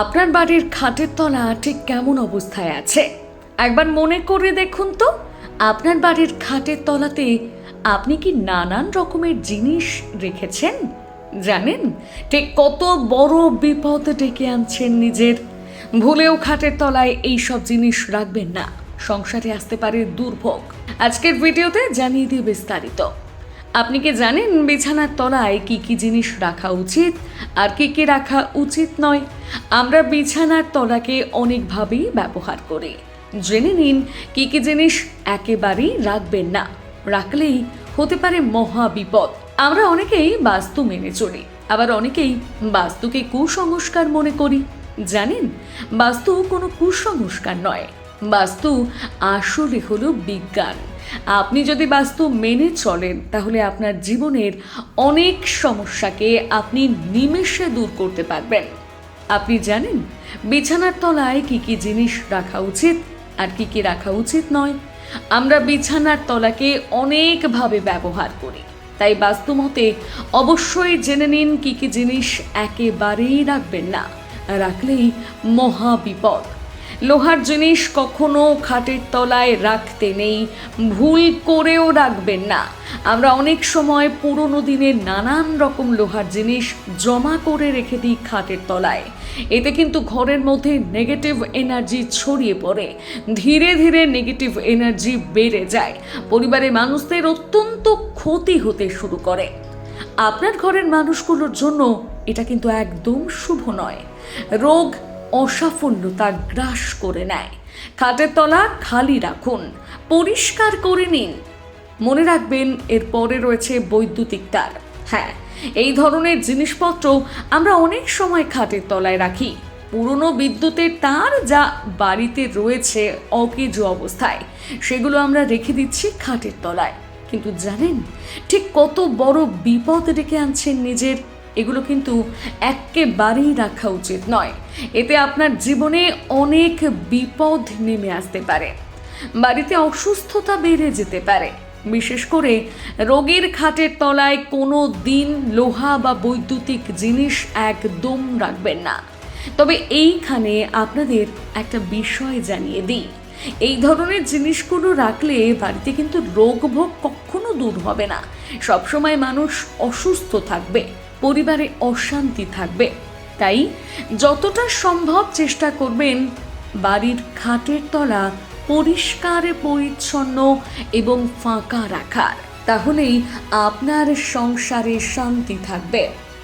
আপনার বাড়ির খাটের তলা ঠিক কেমন অবস্থায় আছে? একবার মনে করে দেখুন তো, আপনার বাড়ির খাটের তলাতে আপনি কি নানান রকমের জিনিস রেখেছেন? জানেন? ঠিক কত বড় বিপদ ডেকে আনছেন নিজের। ভুলেও খাটের তলায় এই সব জিনিস রাখবেন না। সংসারে আসতে পারে দুর্ভোগ। আজকের ভিডিওতে জানিয়ে দিয়ে বিস্তারিত। আপনি কি জানেন বিছানার তলায় কি কি জিনিস রাখা উচিত আর কি কি রাখা উচিত নয়? আমরা বিছানার তলাকে অনেকভাবেই ব্যবহার করি। জেনে নিন, কি কি জিনিস একেবারেই রাখবেন না। রাখলেই হতে পারে মহা বিপদ। আমরা অনেকেই বাস্তু মেনে চলি, আবার অনেকেই বাস্তুকে কুসংস্কার মনে করি। জানেন, বাস্তু কোনো কুসংস্কার নয়। বাস্তু আসলে হলো বিজ্ঞান। আপনি যদি বাস্তু মেনে চলেন, তাহলে আপনার জীবনের অনেক সমস্যাকে আপনি নিমেষে দূর করতে পারবেন। আপনি জানেন, বিছানার তলায় কি কি জিনিস রাখা উচিত আর কি কি রাখা উচিত নয়? আমরা বিছানার তলাকে অনেকভাবে ব্যবহার করি। তাই বাস্তুমতে অবশ্যই জেনে নিন কি কি জিনিস একেবারেই রাখবেন না। রাখলেই মহা বিপদ। লোহার জিনিস কখনো খাটের তলায় রাখতে নেই। ভুল করেও রাখবেন না। আমরা অনেক সময় পুরনো দিনের নানান রকম লোহার জিনিস জমা করে রেখে দিই খাটের তলায়। এতে কিন্তু ঘরের মধ্যে নেগেটিভ এনার্জি ছড়িয়ে পড়ে। ধীরে ধীরে নেগেটিভ এনার্জি বেড়ে যায়। পরিবারের মানুষদের অত্যন্ত ক্ষতি হতে শুরু করে। আপনার ঘরের মানুষগুলোর জন্য এটা কিন্তু একদম শুভ নয়। রোগ অসাফল্যতা গ্রাস করে নেয়। খাটের তলা খালি রাখুন। পরিষ্কার করে নিন। মনে রাখবেন, এর পরে রয়েছে বৈদ্যুতিক তার। হ্যাঁ এই ধরনের জিনিসপত্র আমরা অনেক সময় খাটের তলায় রাখি। পুরনো বিদ্যুতের তার যা বাড়িতে রয়েছে অকেজ অবস্থায়, সেগুলো আমরা রেখে দিচ্ছি খাটের তলায়। কিন্তু জানেন, ঠিক কত বড় বিপদ ডেকে আনছেন নিজের এগুলো কিন্তু একেবারেই রাখা উচিত নয়। এতে আপনার জীবনে অনেক বিপদ নেমে আসতে পারে। বাড়িতে অসুস্থতা বেড়ে যেতে পারে। বিশেষ করে রোগীর খাটের তলায় কোনো দিন লোহা বা বৈদ্যুতিক জিনিস একদম রাখবেন না। তবে এইখানে আপনাদের একটা বিষয় জানিয়ে দিই। এই ধরনের জিনিসগুলো রাখলে বাড়িতে কিন্তু রোগ ভোগ কখনো দূর হবে না। সবসময় মানুষ অসুস্থ থাকবে, পরিবারে অশান্তি থাকবে। তাই যতটা সম্ভব চেষ্টা করবেন বাড়ির খাটের তলা পরিষ্কার পরিচ্ছন্ন এবং ফাঁকা রাখার। তাহলেই আপনার সংসারে শান্তি থাকবে।